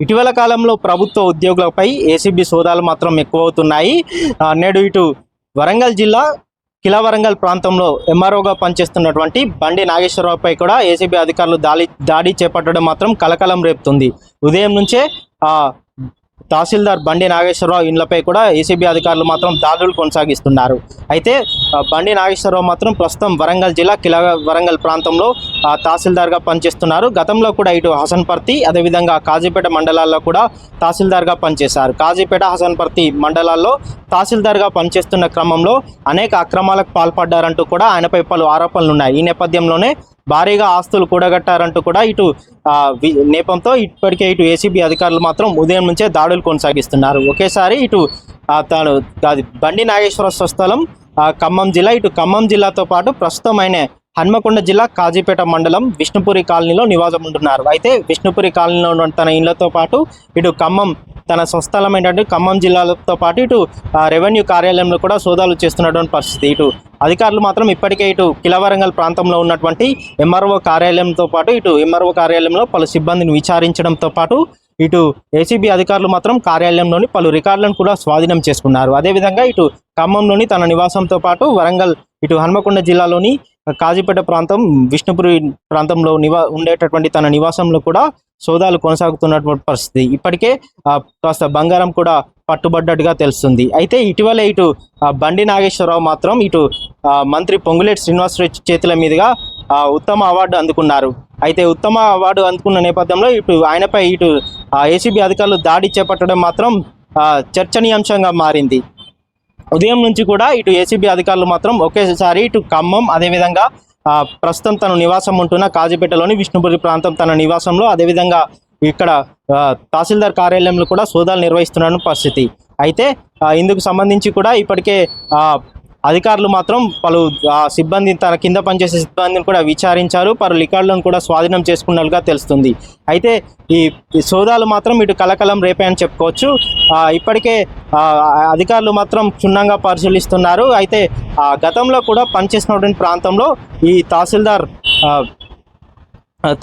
ఇటీవల కాలంలో ప్రభుత్వ ఉద్యోగులపై ఏసీబీ సోదాలు మాత్రం ఎక్కువ అవుతున్నాయి నేడు ఇటు వరంగల్ జిల్లా కిలా వరంగల్ ప్రాంతంలో ఎంఆర్ఓగా పనిచేస్తున్నటువంటి బండి నాగేశ్వరరావుపై కూడా ఏసీబీ అధికారులు దాడి దాడి చేపట్టడం మాత్రం కలకలం రేపుతుంది. ఉదయం నుంచే తహసీల్దార్ బండి నాగేశ్వరరావు ఇండ్లపై కూడా ఏసీబీ అధికారులు మాత్రం దాడులు కొనసాగిస్తున్నారు. అయితే బండి నాగేశ్వరరావు మాత్రం ప్రస్తుతం వరంగల్ జిల్లా కిలా వరంగల్ ప్రాంతంలో తహసీల్దార్గా పనిచేస్తున్నారు. గతంలో కూడా ఇటు హసన్పర్తి అదేవిధంగా కాజీపేట మండలాల్లో కూడా తహసీల్దార్గా పనిచేశారు. కాజీపేట హసన్పర్తి మండలాల్లో తహసీల్దార్గా పనిచేస్తున్న క్రమంలో అనేక అక్రమాలకు పాల్పడ్డారంటూ కూడా ఆయనపై పలు ఆరోపణలు ఉన్నాయి ఈ నేపథ్యంలోనే భారీగా ఆస్తులు కూడగట్టారంటూ కూడా ఇటు నేపంతో ఇప్పటికే ఇటు ఏసీబీ అధికారులు మాత్రం ఉదయం నుంచే దాడులు కొనసాగిస్తున్నారు. ఒకేసారి ఇటు తాను అది బండి నాగేశ్వర స్వస్థలం ఖమ్మం జిల్లా ఇటు ఖమ్మం జిల్లాతో పాటు ప్రస్తుతం ఆయన హన్మకొండ జిల్లా కాజీపేట మండలం విష్ణుపురి కాలనీలో నివాసం ఉంటున్నారు. అయితే విష్ణుపురి కాలనీలో ఉన్న తన ఇళ్ళతో పాటు ఇటు ఖమ్మం తన స్వస్థలం ఏంటంటే ఖమ్మం జిల్లాతో పాటు ఇటు రెవెన్యూ కార్యాలయంలో కూడా సోదాలు చేస్తున్నటువంటి పరిస్థితి. ఇటు అధికారులు మాత్రం ఇప్పటికే ఇటు కిలవరంగల్ ప్రాంతంలో ఉన్నటువంటి ఎంఆర్ఓ కార్యాలయంతో పాటు ఇటు ఎంఆర్ఓ కార్యాలయంలో పలు సిబ్బందిని విచారించడంతో పాటు ఇటు ఏసీబీ అధికారులు మాత్రం కార్యాలయంలోని పలు రికార్డులను కూడా స్వాధీనం చేసుకున్నారు. అదేవిధంగా ఇటు ఖమ్మంలోని తన నివాసంతో పాటు వరంగల్ ఇటు హన్మకొండ జిల్లాలోని కాజీపేట ప్రాంతం విష్ణుపురి ప్రాంతంలో నివా ఉండేటటువంటి తన నివాసంలో కూడా సోదాలు కొనసాగుతున్నటువంటి పరిస్థితి. ఇప్పటికే కాస్త బంగారం కూడా పట్టుబడ్డట్టుగా తెలుస్తుంది. అయితే ఇటీవల ఇటు బండి నాగేశ్వరరావు మాత్రం ఇటు మంత్రి పొంగులేటి శ్రీనివాసరావు చేతుల మీదుగా ఉత్తమ అవార్డు అందుకున్నారు. అయితే ఉత్తమ అవార్డు అందుకున్న నేపథ్యంలో ఇటు ఆయనపై ఇటు ఏసీబీ అధికారులు దాడి చేపట్టడం మాత్రం చర్చనీయాంశంగా మారింది. ఉదయం నుంచి కూడా ఇటు ఏసీబీ అధికారులు మాత్రం ఒకేసారి ఇటు ఖమ్మం అదేవిధంగా ప్రస్తుతం తన నివాసం ఉంటున్న కాజీపేటలోని విష్ణుపురి ప్రాంతం తన నివాసంలో అదేవిధంగా ఇక్కడ తహసీల్దార్ కార్యాలయంలో కూడా సోదాలు నిర్వహిస్తున్న పరిస్థితి. అయితే ఇందుకు సంబంధించి కూడా ఇప్పటికే ఆ, అధికారులు మాత్రం పలు సిబ్బంది తన కింద పనిచేసే సిబ్బందిని కూడా విచారించారు. పలు రికార్డులను కూడా స్వాధీనం చేసుకున్నట్లుగా తెలుస్తుంది. అయితే ఈ సోదాలు మాత్రం ఇటు కలకలం రేపాయని చెప్పుకోవచ్చు. ఇప్పటికే అధికారులు మాత్రం క్షుణ్ణంగా పరిశీలిస్తున్నారు. అయితే గతంలో కూడా పనిచేసినటువంటి ప్రాంతంలో ఈ తహసీల్దార్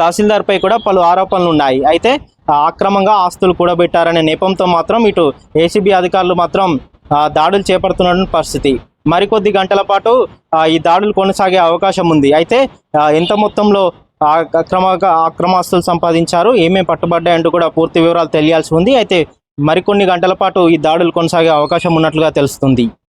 తహసీల్దార్పై కూడా పలు ఆరోపణలు ఉన్నాయి. అయితే అక్రమంగా ఆస్తులు కూడబెట్టారనే నేపంతో మాత్రం ఇటు ఏసీబీ అధికారులు మాత్రం దాడులు చేపడుతున్న పరిస్థితి. మరికొద్ది గంటల పాటు ఈ దాడులు కొనసాగే అవకాశం ఉంది. అయితే ఎంత మొత్తంలో అక్రమ అక్రమంగా అక్రమాస్తులు సంపాదించారు ఏమేమి పట్టుబడ్డాయంటూ కూడా పూర్తి వివరాలు తెలియాల్సి ఉంది. అయితే మరికొన్ని గంటల పాటు ఈ దాడులు కొనసాగే అవకాశం ఉన్నట్లుగా తెలుస్తుంది.